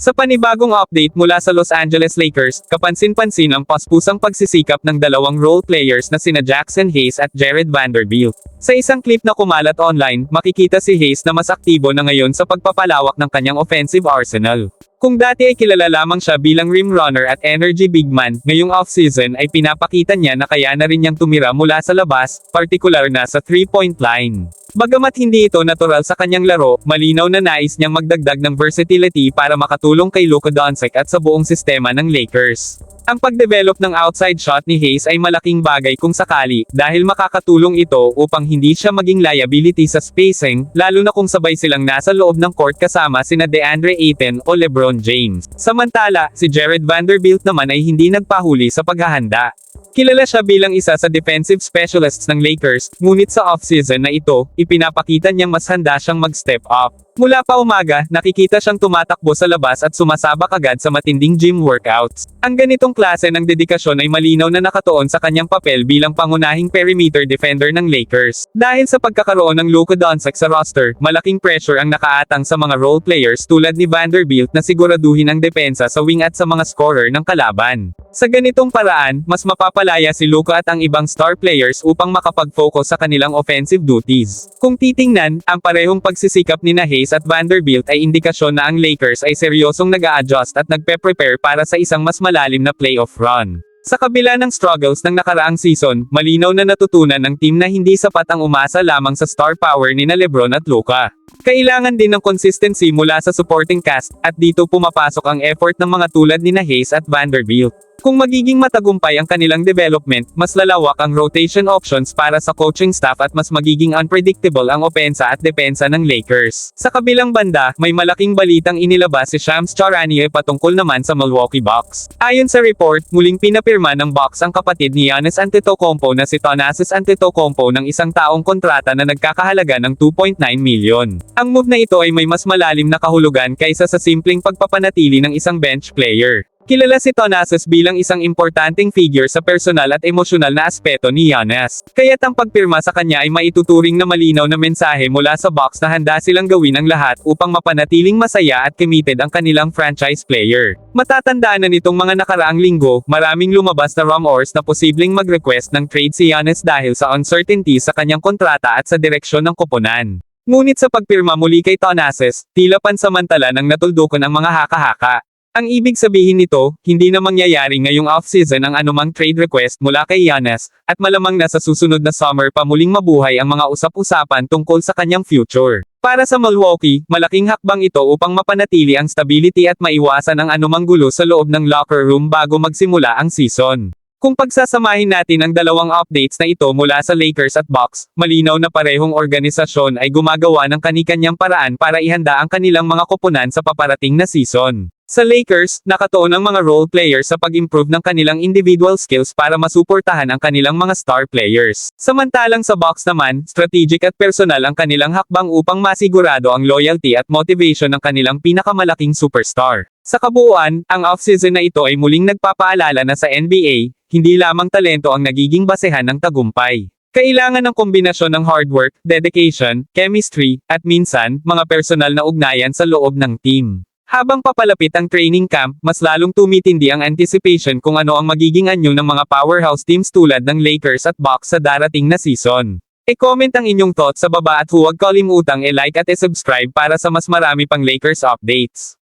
Sa panibagong update mula sa Los Angeles Lakers, kapansin-pansin ang paspusang pagsisikap ng dalawang role players na sina Jackson Hayes at Jared Vanderbilt. Sa isang clip na kumalat online, makikita si Hayes na mas aktibo na ngayon sa pagpapalawak ng kanyang offensive arsenal. Kung dati ay kilala lamang siya bilang rim runner at energy big man, ngayong offseason ay pinapakita niya na kaya na rin niyang tumira mula sa labas, partikular na sa three-point line. Bagamat hindi ito natural sa kanyang laro, malinaw na nais niyang magdagdag ng versatility para makatulong kay Luka Doncic at sa buong sistema ng Lakers. Ang pagdevelop ng outside shot ni Hayes ay malaking bagay kung sakali, dahil makakatulong ito upang hindi siya maging liability sa spacing, lalo na kung sabay silang nasa loob ng court kasama sina DeAndre Ayton o LeBron James. Samantala, si Jared Vanderbilt naman ay hindi nagpahuli sa paghahanda. Kilala siya bilang isa sa defensive specialists ng Lakers, ngunit sa offseason na ito, ipinapakita niyang mas handa siyang mag-step up. Mula pa umaga, nakikita siyang tumatakbo sa labas at sumasabak agad sa matinding gym workouts. Ang ganitong klase ng dedikasyon ay malinaw na nakatuon sa kanyang papel bilang pangunahing perimeter defender ng Lakers. Dahil sa pagkakaroon ng Luka Doncic sa roster, malaking pressure ang nakaatang sa mga role players tulad ni Vanderbilt na siguraduhin ang depensa sa wing at sa mga scorer ng kalaban. Sa ganitong paraan, mas mapapalaya si Luka at ang ibang star players upang makapag-focus sa kanilang offensive duties. Kung titingnan, ang parehong pagsisikap ni na Hayes at Vanderbilt ay indikasyon na ang Lakers ay seryosong nag-a-adjust at nagpe-prepare para sa isang mas malalim na playoff run. Sa kabila ng struggles ng nakaraang season, malinaw na natutunan ng team na hindi sapat ang umasa lamang sa star power ni na Lebron at Luka. Kailangan din ng consistency mula sa supporting cast, at dito pumapasok ang effort ng mga tulad ni Hayes at Vanderbilt. Kung magiging matagumpay ang kanilang development, mas lalawak ang rotation options para sa coaching staff at mas magiging unpredictable ang opensa at depensa ng Lakers. Sa kabilang banda, may malaking balitang inilabas si Shams Charania patungkol naman sa Milwaukee Bucks. Ayon sa report, muling pinapirma ng Bucks ang kapatid ni Giannis Antetokounmpo na si Thanasis Antetokounmpo ng isang taong kontrata na nagkakahalaga ng 2.9 million. Ang move na ito ay may mas malalim na kahulugan kaysa sa simpleng pagpapanatili ng isang bench player. Kilala si Thanasis bilang isang importanteng figure sa personal at emosyonal na aspeto ni Giannis. Kaya't ang pagpirma sa kanya ay maituturing na malinaw na mensahe mula sa box na handa silang gawin ang lahat upang mapanatiling masaya at committed ang kanilang franchise player. Matatandaan na nitong mga nakaraang linggo, maraming lumabas na rumors na posibleng mag-request ng trade si Giannis dahil sa uncertainty sa kanyang kontrata at sa direksyon ng koponan. Ngunit sa pagpirma muli kay Thanasis, tila pansamantala nang natuldukan ang mga haka-haka. Ang ibig sabihin nito, hindi na mangyayari ngayong off-season ang anumang trade request mula kay Giannis, at malamang na sa susunod na summer pa muling mabuhay ang mga usap-usapan tungkol sa kanyang future. Para sa Milwaukee, malaking hakbang ito upang mapanatili ang stability at maiwasan ang anumang gulo sa loob ng locker room bago magsimula ang season. Kung pagsasamahin natin ang dalawang updates na ito mula sa Lakers at Bucks, malinaw na parehong organisasyon ay gumagawa ng kanikanyang paraan para ihanda ang kanilang mga koponan sa paparating na season. Sa Lakers, nakatuon ang mga role players sa pag-improve ng kanilang individual skills para masuportahan ang kanilang mga star players. Samantalang sa Bucks naman, strategic at personal ang kanilang hakbang upang masigurado ang loyalty at motivation ng kanilang pinakamalaking superstar. Sa kabuuan, ang offseason na ito ay muling nagpapaalala na sa NBA, hindi lamang talento ang nagiging basehan ng tagumpay. Kailangan ng kombinasyon ng hard work, dedication, chemistry, at minsan, mga personal na ugnayan sa loob ng team. Habang papalapit ang training camp, mas lalong tumitindi ang anticipation kung ano ang magiging anyo ng mga powerhouse teams tulad ng Lakers at Bucks sa darating na season. E-comment ang inyong thoughts sa baba at huwag kalimutang e-like at e-subscribe para sa mas marami pang Lakers updates.